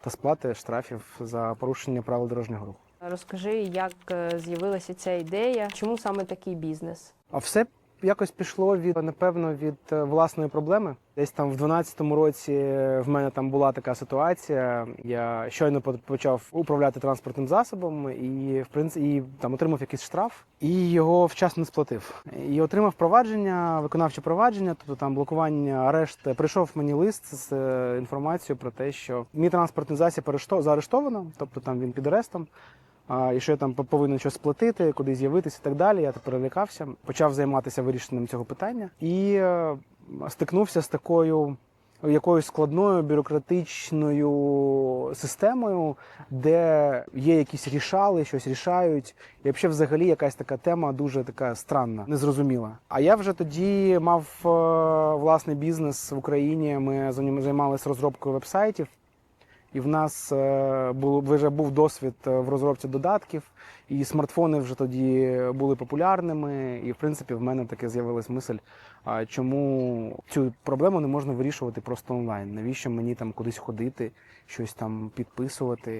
та сплати штрафів за порушення правил дорожнього руху. Розкажи, як е, з'явилася ця ідея, чому саме такий бізнес? А все якось пішло від напевно від е, власної проблеми. Десь там в 12-му році в мене там була така ситуація. Я щойно почав управляти транспортним засобом і в принципі і, там отримав якийсь штраф і його вчасно сплатив. І отримав провадження, виконавче провадження, тобто там блокування, арешт. Прийшов мені лист з е, інформацією про те, що мій транспортний засіб арешто- заарештовано, тобто там він під арестом. І що я там повинен щось сплатити, куди з'явитися і так далі. Я перелякався, почав займатися вирішенням цього питання і е, стикнувся з такою якоюсь складною бюрократичною системою, де є якісь рішали, щось рішають. І взагалі, взагалі якась така тема дуже така странна, незрозуміла. А я вже тоді мав е, власний бізнес в Україні. Ми займалися розробкою вебсайтів. І в нас е, вже був досвід е, в розробці додатків, і смартфони вже тоді були популярними. І в принципі, в мене таке з'явилась мисль, чому цю проблему не можна вирішувати просто онлайн? Навіщо мені там кудись ходити, щось там підписувати?